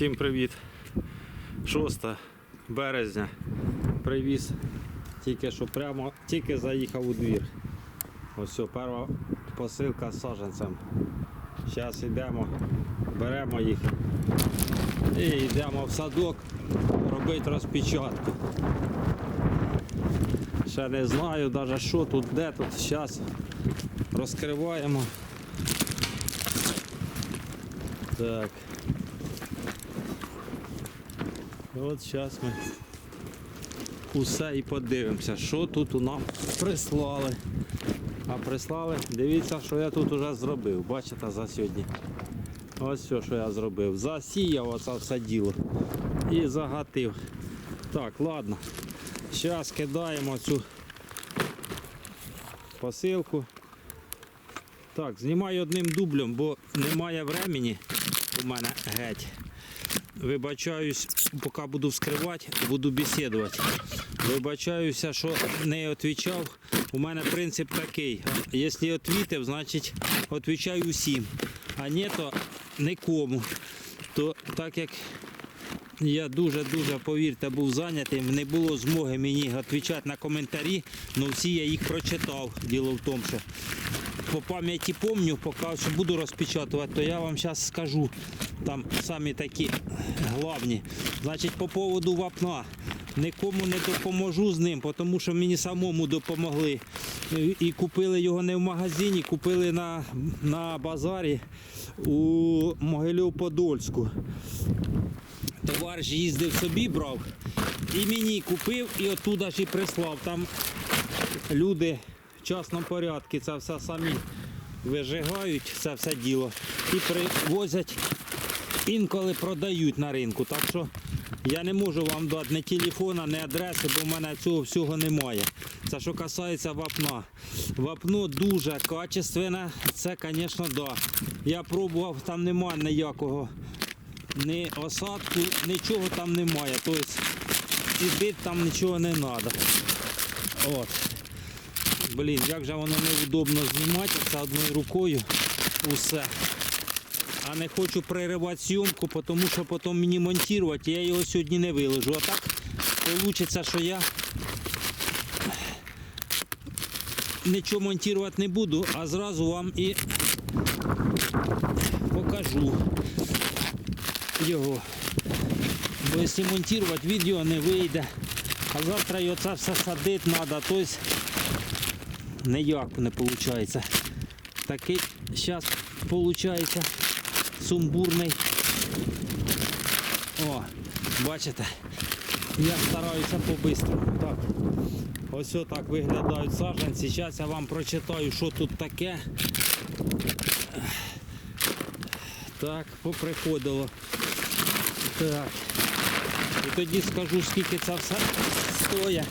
Всім привіт. 6 березня. Привіз тільки що прямо, тільки заїхав у двір. Ось перша посилка з саджанцем. Зараз йдемо, беремо їх і йдемо в садок робити розпечатку. Ще не знаю навіть що тут, де тут. Зараз розкриваємо. Так. От зараз ми усе і подивимося, що тут нам прислали. А прислали, дивіться, що я тут уже зробив. Бачите за сьогодні. Ось все, що я зробив. Засіяв оце все діло. І загатив. Так, ладно. Зараз кидаємо цю посилку. Так, знімаю одним дублем, бо немає времени у мене геть. Вибачаюсь, поки буду вскривати, буду бесідувати. Вибачаюся, що не відповідав. У мене принцип такий. Якщо відповів, значить відповідаю усім. А ні, то нікому. То так як я дуже-дуже, повірте, був зайнятий, не було змоги мені відповідати на коментарі, але всі я їх прочитав. Діло в тому, що по пам'яті помню, поки що буду розпечатувати, то я вам зараз скажу. Там самі такі головні. Значить, по поводу вапна. Нікому не допоможу з ним, тому що мені самому допомогли. І купили його не в магазині, купили на, на базарі у Могилів-Подольську. Товариш їздив собі, брав і мені купив, і оттуда ж і прислав. Там люди в частному порядку це все самі вижигають, це все діло. І привозять, інколи продають на ринку. Так що я не можу вам дати ні телефона, ні адреси, бо в мене цього всього немає. Це що касається вапна. Вапно дуже качественне, це, звісно, да. Я пробував, там немає ніякого ні осадку, нічого там немає. Тобто і бит там нічого не треба. От. Блін, як же воно невдобно знімати це одною рукою усе. А не хочу переривати зйомку, тому що потім мені монтувати, я його сьогодні не виложу. А так вийде, що я нічого монтувати не буду, а зразу вам і покажу його. Бо якщо монтувати відео не вийде. А завтра його це все садити треба, тобто ніяк не виходить. Такий зараз виходить сумбурний. О, бачите, я стараюся по-бистрому. Так. Ось так виглядають саджанці. Зараз я вам прочитаю, що тут таке. Так, поприходило. Так. І тоді скажу, скільки це все стоїть.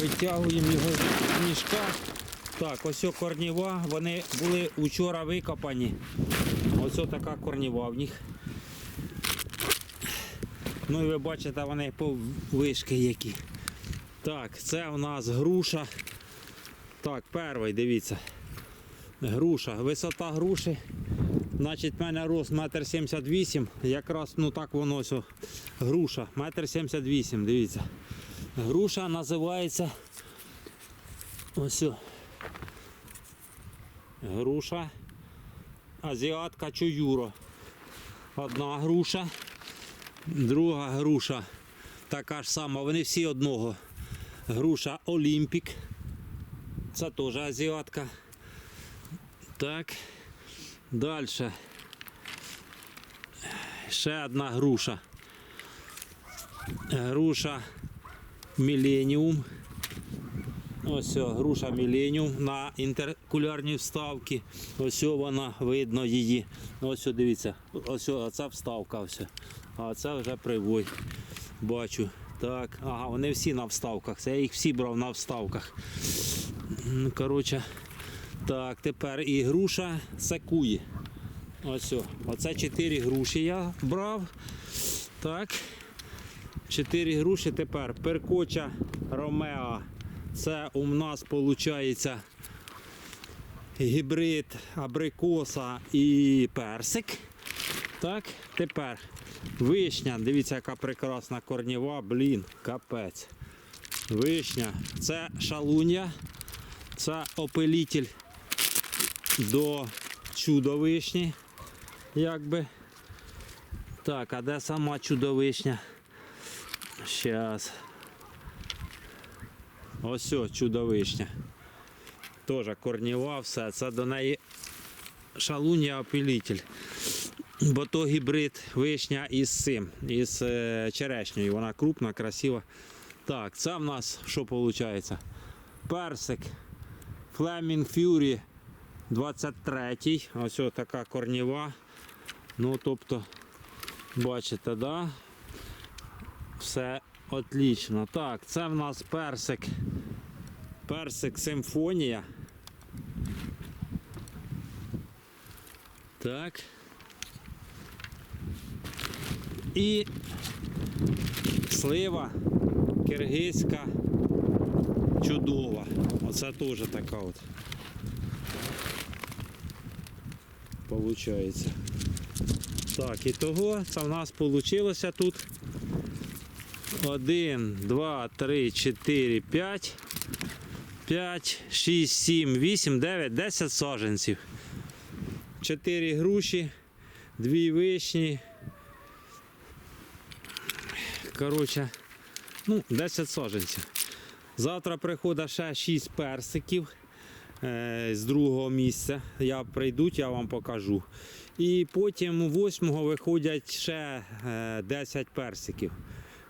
Витягуємо його з мішка. Так, ось корніва, вони були вчора викопані. Ось така корніва в них. Ну і ви бачите, вони повишки які. Так, це у нас груша. Так, перший, дивіться. Груша. Висота груші. Значить, в мене рост 1,78 м. Якраз ну так воно ось. Груша. 1,78 м, дивіться. Груша називається. Ось. Груша. Азіатка чуюро. Одна груша. Друга груша. Така ж сама. Вони всі одного. Груша Олімпік. Це теж азіатка. Так. Далі. Ще одна груша. Груша Міленіум. Ось груша Міленіум на інтеркулярній вставці. Ось вона видно її. Ось дивіться, ось ця вставка. Ось. А це вже привой. Бачу. Так, ага, вони всі на вставках. Це я їх всі брав на вставках. Коротше, так, тепер і груша сакує. Ось, оце 4 груші я брав. Так. 4 груші тепер. Перкоча Ромео. Це у нас виходить гібрид абрикоса і персик. Так, тепер вишня. Дивіться, яка прекрасна корніва, блін, капець. Вишня. Це шалунья, це опилітель до чудовишні. Якби. Так, а де сама чудовишня? Щас. Ось о, чудовишня. Теж корніва, все. Це до неї шалунья опилітель. Бо то гібрид вишня із цим, із е, черешнею. Вона крупна, красива. Так, це в нас що виходить? Персик. Flaming Fury 23. Ось така корніва. Ну, тобто, бачите, да? Все отлично. Так, це в нас персик. Персик симфонія. Так. І слива киргизька чудова. Оце теж така от. Получається. Так, і того це в нас вийшло тут 1, 2, 3, 4, 5, 5, 6, 7, 8, 9, 10 саджанців. 4 груші, 2 вишні. Коротше, ну, 10 саджанців. Завтра приходить ще 6 персиків е, з другого місця. Я прийдуть, я вам покажу. І потім 8-го виходять ще е, 10 персиків.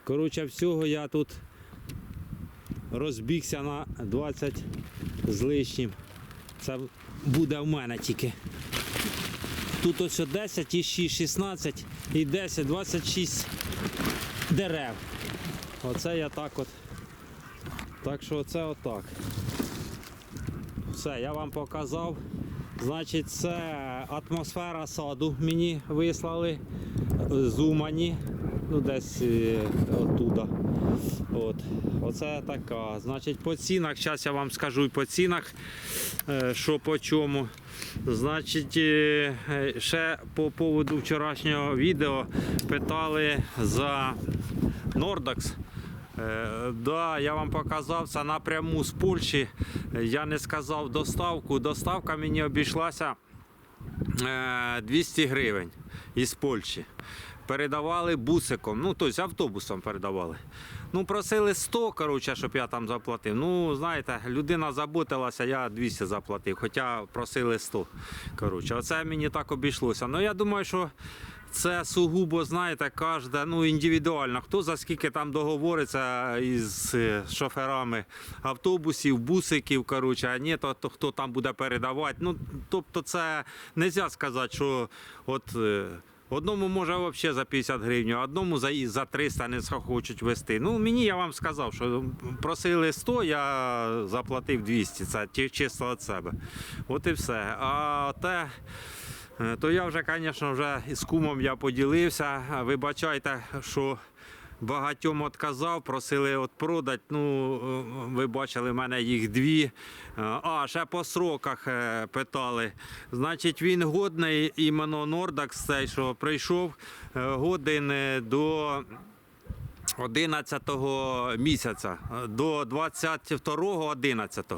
Коротше, всього я тут розбігся на 20 з лишнім. Це буде в мене тільки. Тут ось 10 і 6, 16 і 10, 26 дерев. Оце я так от. Так що це отак. Все, я вам показав. Значить, це атмосфера саду мені вислали з Умані. Ну, десь е, оттуда. От. Оце така. Значить, по цінах, зараз я вам скажу і по цінах, е, що по чому. Значить, е, ще по поводу вчорашнього відео питали за Nordax. Да, я вам показав це напряму з Польщі. Я не сказав доставку. Доставка мені обійшлася е, 200 гривень із Польщі. Передавали бусиком, ну тобто автобусом передавали. Ну, просили 100, коротше, щоб я там заплатив. Ну, знаєте, людина заботилася, я 200 заплатив, хоча просили 100. Коротше, оце мені так обійшлося. Ну, я думаю, що це сугубо, знаєте, кожне, ну, індивідуально. Хто за скільки там договориться із е, шоферами автобусів, бусиків, коротше, а ні, то, то хто там буде передавати. Ну, тобто це не можна сказати, що от. Одному може взагалі за 50 гривень, одному за, за 300 не хочуть вести. Ну, мені я вам сказав, що просили 100, я заплатив 200. Це чисто від себе. От і все. А те, е, то я вже, звісно, вже з кумом я поділився. Вибачайте, що багатьом відказав, просили от продати. Ну, ви бачили, в мене їх дві. А, ще по сроках е, питали. Значить, він годний, іменно Нордакс, цей, що прийшов, е, годин е, до 11 місяця, до 22-го 11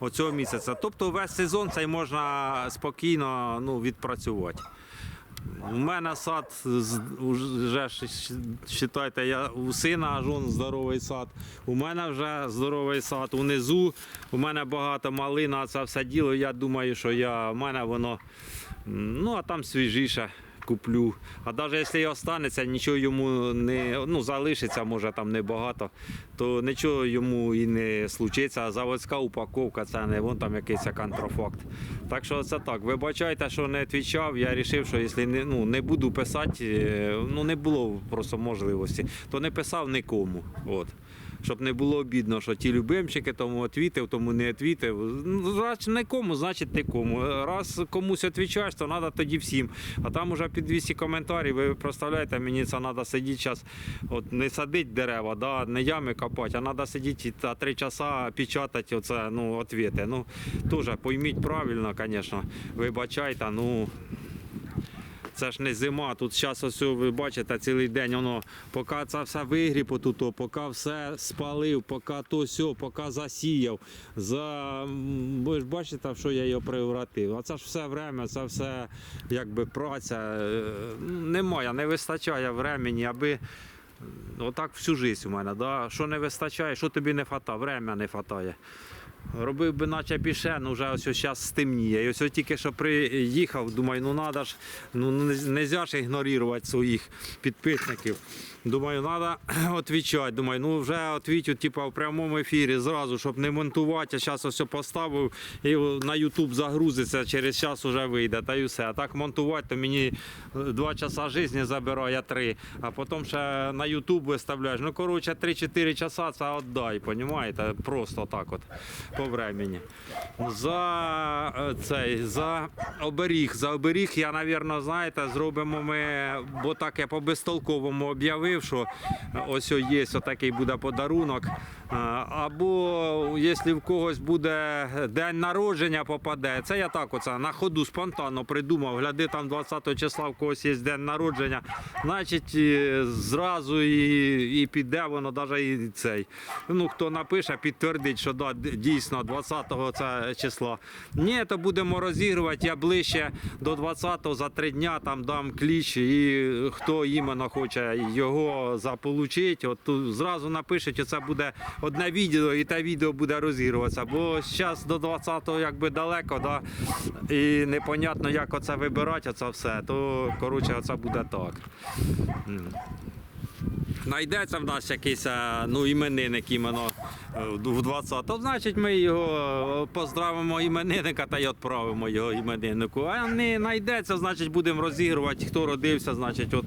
оцього місяця. Тобто весь сезон цей можна спокійно ну, відпрацювати. У мене сад вже вважайте, я у сина аж здоровий сад. У мене вже здоровий сад. Унизу у мене багато малина, це все діло. Я думаю, що я, в мене воно ну а там свіжіше куплю. А навіть якщо і останеться, нічого йому не ну, залишиться, може там небагато, то нічого йому і не случиться. Заводська упаковка це не вон там якийсь контрафакт. Так що це так. Вибачайте, що не відповідав. Я вирішив, що якщо не, ну, не буду писати, е, ну не було просто можливості, то не писав нікому. От. Щоб не було обідно, що ті любимчики тому відвітив, тому не відвітив. Ну, значить, нікому, значить нікому. Раз комусь відповідаєш, то треба тоді всім. А там уже під 200 коментарів, ви представляєте, мені це треба сидіти зараз, от не садити дерева, да, не ями копати, а треба сидіти та три часа печатати оце, ну, відвіти. Ну, теж пойміть правильно, звісно, вибачайте, ну, Це ж не зима. Тут зараз ось ви бачите цілий день воно, поки це все вигріб отут, поки все спалив, поки то сьо, поки засіяв. За... Ви ж бачите, що я його превратив. А це ж все время, це все якби праця. Е, Немає, не вистачає времени, аби. Отак всю життя у мене. Да? Що не вистачає, що тобі не вистачає, время не вистачає. Робив би наче більше, ну вже ось зараз стемніє. І ось тільки що приїхав, думаю, ну треба ж, ну не можна ж ігнорувати своїх підписників. Думаю, треба відповідати. Думаю, ну вже відповідь, типу, в прямому ефірі зразу, щоб не монтувати. А зараз ось поставив і на YouTube загрузиться, через час вже вийде. Та й все. А так монтувати, то мені два часа життя забирає три, а потім ще на YouTube виставляєш. Ну, коротше, 3-4 часа це віддай, розумієте? Просто так от по времени. За е, цей, за оберіг. За оберіг я, навірно, знаєте, зробимо ми, бо так я по безтолковому об'явив, що ось є отакий буде подарунок. Е, Або якщо в когось буде день народження попаде, це я так оце на ходу спонтанно придумав. Гляди, там 20 числа в когось є день народження, значить зразу і, і піде воно, навіть і цей. Ну, хто напише, підтвердить, що да, дійсно 20-го це числа. Ні, то будемо розігрувати. Я ближче до 20-го за три дня там дам кліч, і хто іменно хоче його заполучити, от зразу напишуть, що це буде одне відео, і те відео буде розігруватися. Бо зараз до 20-го якби далеко, да, і непонятно, як оце вибирати, оце все, то коротше, оце буде так. Знайдеться в нас якийсь е, ну, іменинник іменно е, в 20 то значить ми його е, поздравимо іменинника та й відправимо його імениннику. А не знайдеться, значить будемо розігрувати, хто родився, значить, от,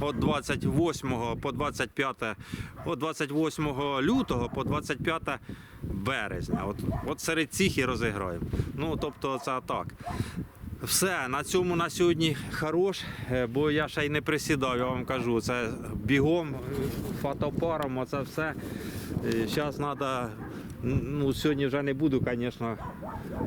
от 28 по 25, от 28 лютого по 25 березня. От, от серед цих і розіграємо. Ну, тобто, це так. Все, на цьому на сьогодні хорош, е, бо я ще й не присідав, я вам кажу. Це бігом, е, фотопаром, оце все. Зараз треба, ну сьогодні вже не буду, звісно,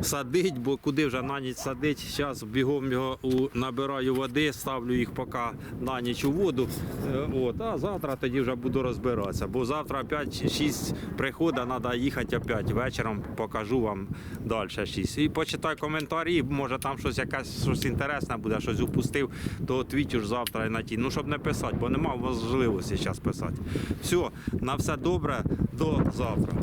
садити, бо куди вже на ніч садити. Зараз бігом його набираю води, ставлю їх поки на ніч у воду. Е, От, а завтра тоді вже буду розбиратися. Бо завтра 5-6 приходить, треба їхати опять вечором, покажу вам далі 6. І почитай коментарі, може там щось якась щось інтересне буде, щось упустив, то твітю ж завтра і на ті. Ну, щоб не писати, бо нема можливості зараз писати. Все, на все добре, до завтра.